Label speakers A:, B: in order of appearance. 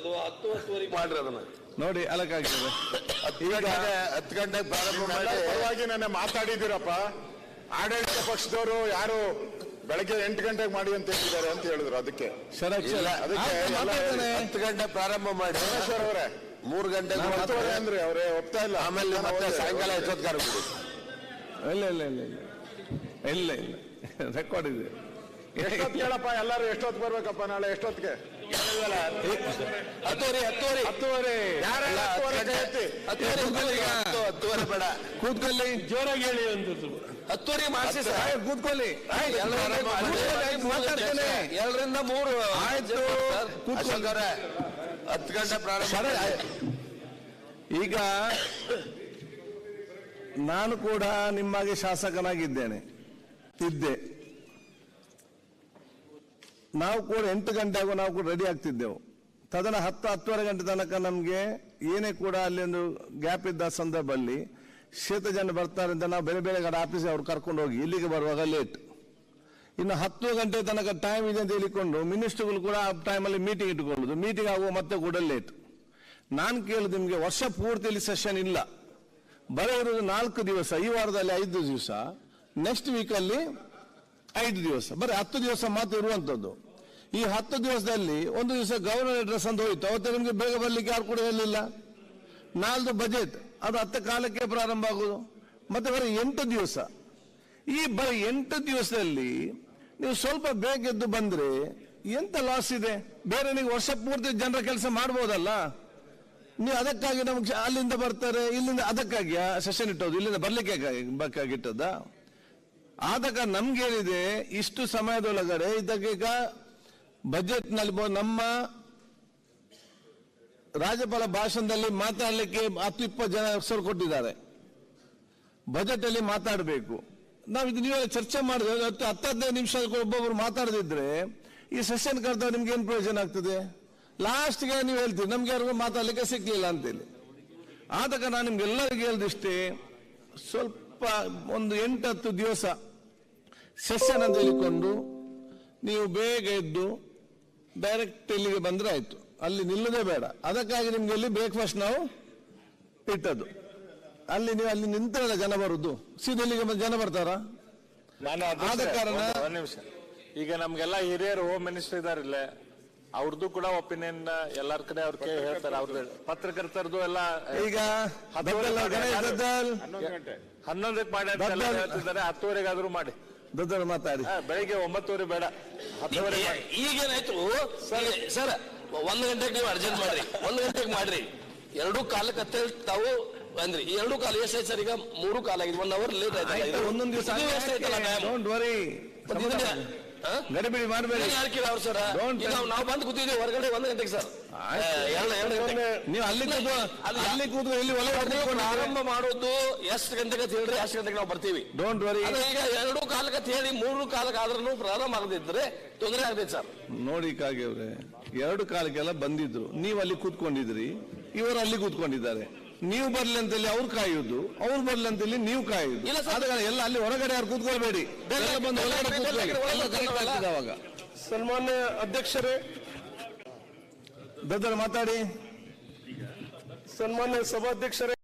A: ಅದು ಹತ್ತು ಹತ್ತುವರೆಗೆ ಮಾಡ್ರಿ ಅದನ್ನ.
B: ನೋಡಿ ಅಲಕ್ಕಾಗ್ತದೆ ಈಗ
C: ಹತ್ತು ಗಂಟೆಗೆ ಪ್ರಾರಂಭ ಮಾಡಿ.
D: ಪರವಾಗಿ ನನ್ನ ಮಾತಾಡಿದ್ದೀರಪ್ಪ. ಆಡಳಿತ ಪಕ್ಷದವರು ಯಾರು ಬೆಳಗ್ಗೆ ಎಂಟು ಗಂಟೆಗೆ ಮಾಡಿ ಅಂತ ಹೇಳಿದ್ದಾರೆ ಅಂತ ಹೇಳಿದ್ರು ಅದಕ್ಕೆ. ಅದಕ್ಕೆ.
C: ಹತ್ತು ಗಂಟೆ ಪ್ರಾರಂಭ ಮಾಡಿ.
D: ಸರ್ ಅವರೇ.
C: ಮೂರ್ ಗಂಟೆಗೆ
D: ಹತ್ತುವರೆ
C: ಮಾಡ್ತಾರೆ.
D: ಅಂದ್ರೆ ಅವರೇ ಒಪ್ತಾ ಇಲ್ಲ.
C: ಆಮೇಲೆ ಮತ್ತೆ. ಸಾಯಂಕಾಲ ಎಷ್ಟೊತ್ಗಾರ ಬಿಡಿ
B: ಇಲ್ಲ ಇಲ್ಲ ಇಲ್ಲ ಇಲ್ಲ. ಇಲ್ಲ ಇಲ್ಲ. ರೆಕಾರ್ಡ್ ಇದೆ.
D: ಎಷ್ಟೊತ್ತು ಕೇಳಪ್ಪ ಎಲ್ಲರೂ ಎಷ್ಟೊತ್ತು ಬರ್ಬೇಕಪ್ಪ ನಾಳೆ? ಎಷ್ಟೊತ್ತಿಗೆ?
A: ಹತ್ತುವರೆ ಹತ್ತುವರೆ.
B: ಹತ್ತುವರೆ.
D: ಯಾರೆಲ್ಲ ಹತ್ತುವರೆ
C: ಬೇಡ.
B: ಕೂತ್ಕೊಳ್ಳಿ
A: ಜೋರಾಗಿ ಹೇಳಿ ಒಂದು ಹತ್ತುವರೆ ಮಾಡಿಸಿ ಸರ್
B: ಕೂತ್ಕೊಳ್ಳಿ.
A: ಎರಡರಿಂದ ಮೂರು.
B: ಆಯ್ತು.
C: ಅವರೇ ಹತ್ತು ಗಂಟೆ ಪ್ರಾರಂಭ.
B: ಈಗ ನಾನು ಕೂಡ ನಿಮ್ಮಾಗಿ ಶಾಸಕನಾಗಿದ್ದೇನೆ. ಇದ್ದೆ ನಾವು ಕೂಡ ಎಂಟು ಗಂಟೆಗೂ ನಾವು ಕೂಡ ರೆಡಿ ಆಗ್ತಿದ್ದೆವು. ತದನ ಹತ್ತು, ಹತ್ತುವರೆ ಗಂಟೆ ತನಕ ನಮಗೆ ಏನೇ ಕೂಡ ಅಲ್ಲಿ ಒಂದು ಗ್ಯಾಪ್ ಇದ್ದ ಸಂದರ್ಭದಲ್ಲಿ ಶೀತ ಜನ ಬರ್ತಾರೆ ಅಂತ ನಾವು ಬೇರೆ ಬೇರೆ ಕಡೆ ಆಫೀಸಿಗೆ ಅವ್ರು ಕರ್ಕೊಂಡು ಹೋಗಿ ಇಲ್ಲಿಗೆ ಬರುವಾಗ ಲೇಟ್ ಇನ್ನು ಹತ್ತು ಗಂಟೆ ತನಕ ಟೈಮ್ ಇದೆ ಅಂತ ಹೇಳಿಕೊಂಡು ಮಿನಿಸ್ಟರ್ಗಳು ಕೂಡ ಆ ಟೈಮಲ್ಲಿ ಮೀಟಿಂಗ್ ಇಟ್ಕೊಳ್ಳೋದು ಮೀಟಿಂಗ್ ಆಗುವ ಮತ್ತೆ ಕೂಡ ಲೇಟ್ ನಾನು ಕೇಳೋದು ನಿಮಗೆ ವರ್ಷ ಪೂರ್ತಿಯಲ್ಲಿ ಸೆಷನ್ ಇಲ್ಲ. ಬರೀ ನಾಲ್ಕು ದಿವಸ, ಈ ವಾರದಲ್ಲಿ ಐದು ದಿವಸ ನೆಕ್ಸ್ಟ್ ವೀಕಲ್ಲಿ ಐದು ದಿವಸ, ಬರೀ ಹತ್ತು ದಿವಸ ಮಾತ್ರ ಇರುವಂತದ್ದು ಈ ಹತ್ತು ದಿವಸದಲ್ಲಿ ಒಂದು ದಿವಸ ಗವರ್ನರ್ ಅಡ್ರೆಸ್ ಅಂತ ಹೋಯ್ತು, ಅವತ್ತೇ ನಿಮಗೆ ಬೇಗ ಬರ್ಲಿಕ್ಕೆ ಯಾರು ಕೂಡ ಹೇಳಲಿಲ್ಲ ನಾಲ್ದು ಬಜೆಟ್ ಅದು ಹತ್ತು ಕಾಲಕ್ಕೆ ಪ್ರಾರಂಭ ಆಗುದು. ಮತ್ತೆ ಬರೀ ಎಂಟು ದಿವಸ. ಈ ಬರೀ ಎಂಟು ದಿವಸದಲ್ಲಿ ನೀವು ಸ್ವಲ್ಪ ಬೇಗ ಎದ್ದು ಬಂದ್ರೆ ಎಂತ ಲಾಸ್ ಇದೆ? ಬೇರೆ ನೀವು ವರ್ಷ ಪೂರ್ತಿ ಜನರ ಕೆಲಸ ಮಾಡ್ಬೋದಲ್ಲ? ನೀವು ಅದಕ್ಕಾಗಿ ನಮ್ಗೆ ಅಲ್ಲಿಂದ ಬರ್ತಾರೆ, ಇಲ್ಲಿಂದ ಅದಕ್ಕಾಗಿ ಸೆಷನ್ ಇಟ್ಟೋದು ಇಲ್ಲಿಂದ ಬರ್ಲಿಕ್ಕೆ ಬೇಕಾಗಿಟ್ಟದ ಆದ ನಮ್ಗೆ ನಮ್ಗೇನಿದೆ, ಇಷ್ಟು ಸಮಯದೊಳಗಡೆ ಇದಕ್ಕೀಗ ಬಜೆಟ್ನಲ್ಲಿ ಬ- ನಮ್ಮ ರಾಜ್ಯಪಾಲ ಭಾಷಣದಲ್ಲಿ ಮಾತಾಡಲಿಕ್ಕೆ ಹತ್ತು ಇಪ್ಪತ್ತು ಜನ ಹೆಸರು ಕೊಟ್ಟಿದ್ದಾರೆ. ಬಜೆಟ್ ಅಲ್ಲಿ ಮಾತಾಡಬೇಕು. ನಾವು ಇದು ನೀವೆಲ್ಲ ಚರ್ಚೆ ಮಾಡಿದ್ರೆ ಹತ್ತು ಹದಿನೈದು ನಿಮಿಷ ಒಬ್ಬೊಬ್ರು ಮಾತಾಡದಿದ್ರೆ ಈ ಸೆಷನ್ ಕರೆದಾಗ ನಿಮ್ಗೆ ಏನು ಪ್ರಯೋಜನ ಆಗ್ತದೆ? ಲಾಸ್ಟ್ಗೆ ನೀವು ಹೇಳ್ತೀರಿ, ನಮ್ಗೆ ಯಾರಿಗೂ ಮಾತಾಡಲಿಕ್ಕೆ ಸಿಗ್ಲಿಲ್ಲ ಅಂತೇಳಿ. ಆದಾಗ ನಾನು ನಿಮ್ಗೆಲ್ಲರಿಗೂ ಹೇಳ್ದಿಷ್ಟೇ ಸ್ವಲ್ಪ ಒಂದು ಎಂಟತ್ತು ದಿವಸ ಸೆಷನ್ ಅಂತ ಹೇಳಿಕೊಂಡು ನೀವು ಬೇಗ ಎದ್ದು ಡೈರೆಕ್ಟ್ ಇಲ್ಲಿಗೆ ಬಂದ್ರೆ ಆಯ್ತು. ಅಲ್ಲಿ ನಿಲ್ಲದೆ ಬೇಡ. ಅದಕ್ಕಾಗಿ ನಿಮ್ಗೆ ಇಲ್ಲಿ ಬ್ರೇಕ್ಫಾಸ್ಟ್ ನಾವು ಇಟ್ಟದ್ದು. ಅಲ್ಲಿ ನೀವು ಅಲ್ಲಿ ನಿಂತಲ್ಲ ಜನ ಬರುದು. ಸೀದಲ್ಲಿಗೆ ಜನ ಬರ್ತಾರ?
D: ನಾನು
B: ಆದ ಕಾರಣ
D: ನಿಮಿಷ. ಈಗ ನಮ್ಗೆಲ್ಲ ಹಿರಿಯರು ಹೋಮ್ ಮಿನಿಸ್ಟರ್ ಇದಾರಿಲ್ಲ ಅವ್ರದ್ದು ಕೂಡ ಒಪಿನಿಯನ್ ಎಲ್ಲಾರ್ ಕಡೆ ಅವ್ರ ಕೈ ಹೇಳ್ತಾರೆ. ಅವ್ರ ಪತ್ರಕರ್ತರದು ಎಲ್ಲ
B: ಈಗ
D: ಹನ್ನೊಂದಕ್ಕೆ ಮಾಡಿ ಹೇಳ್ತಿದ್ದಾರೆ. ಹತ್ತುವರೆಗಾದ್ರೂ ಮಾಡಿ.
B: ದದ್ದಲ್ ಮಾತಾಡಿ.
D: ಹಾ, ಬೆಳಿಗ್ಗೆ ಒಂಬತ್ತುವರೆ ಬೇಡ. ಹತ್ತುವರೆ ಮಾಡಿ
A: ಈಗೇನಾಯ್ತು? ಸರ್. ಒಂದ್ ಗಂಟೆಗೆ ನೀವು ಅರ್ಜೆಂಟ್ ಮಾಡ್ರಿ. ಒಂದ್ ಗಂಟೆಗೆ ಮಾಡ್ರಿ. ಎರಡು ಕಾಲಕ್ಕೆ ಅಂತ ಹೇಳಿ ತಾವು ಬಂದ್ರಿ. ಈ ಎರಡು ಕಾಲ ಎಷ್ಟಾಯ್ತು ಸರ್ ಈಗ? ಮೂರು ಕಾಲ ಆಗಿದೆ ಒನ್ ಅವರ್ ಲೇಟ್
B: ಆಯ್ತು,
A: ಆಯ್ತು
B: ಒಂದೊಂದು ದಿವಸ ಡೋಂಟ್ ವರಿ ಗಡಿಬಿಡಿ ಮಾಡಬೇಡಿ.
A: ಯಾರು ಸರ್? ನಾವು- ಬಂದು ಕೂತಿದ್ದೀವಿ ಹೊರಗಡೆ ಒಂದ್ ಗಂಟೆಗೆ ಸರ್.
B: ನೀವು ಅಲ್ಲಿ ಕೂತು ಅಲ್ಲಿ ಕೂತು ಇಲ್ಲಿ ಒಳಗೆ
A: ಪ್ರಾರಂಭ ಮಾಡೋದು ಎಷ್ಟು ಗಂಟೆಗೆ ಅಂತ ಹೇಳ್ರಿ ಎಷ್ಟು ಗಂಟೆಗೆ ನಾವು ಬರ್ತೀವಿ.
B: ಡೋಂಟ್ ವರಿ
A: ಈಗ ಎರಡು ಕಾಲಕ್ಕೆ ಅಂತ ಹೇಳಿ ಮೂರು ಕಾಲಕ್ಕೆ ಆದ್ರೂ ಪ್ರಾರಂಭ ಆಗದಿದ್ರೆ ತೊಂದರೆ ಆಗ್ತೈತೆ ಸರ್.
B: ನೋಡಿ ಕಾಗೆ ಅವ್ರೆ ಎರಡು ಕಾಲಕ್ಕೆಲ್ಲ ಬಂದಿದ್ರು. ನೀವು ಅಲ್ಲಿ ಕೂತ್ಕೊಂಡಿದ್ರಿ ಇವರು ಅಲ್ಲಿ ಕೂತ್ಕೊಂಡಿದ್ದಾರೆ. ನೀವು ಬರ್ಲಿ ಅಂತೇಳಿ ಅವ್ರು ಕಾಯುದು ಅವ್ರು ಬರ್ಲಿ ಅಂತೇಳಿ ನೀವು ಕಾಯುದು.
A: ಇಲ್ಲ ಸರ್.
B: ಆದ ಕಾರಣ ಎಲ್ಲ ಅಲ್ಲಿ ಹೊರಗಡೆ ಯಾರು ಕೂತ್ಕೊಳ್ಬೇಡಿ. ಎಲ್ಲ ಬಂದು ಒಳಗಡೆ ಕೂತ್ಕೊಳ್ಳಿ. ಎಲ್ಲ correct ಆಗ್ತದೆ ಅವಾಗ
E: ಸನ್ಮಾನ್ಯ ಅಧ್ಯಕ್ಷರೇ.
B: ದದ್ದಲ್ ಮಾತಾಡಿ.
E: ಸನ್ಮಾನ್ಯ ಸಭಾಧ್ಯಕ್ಷರೇ.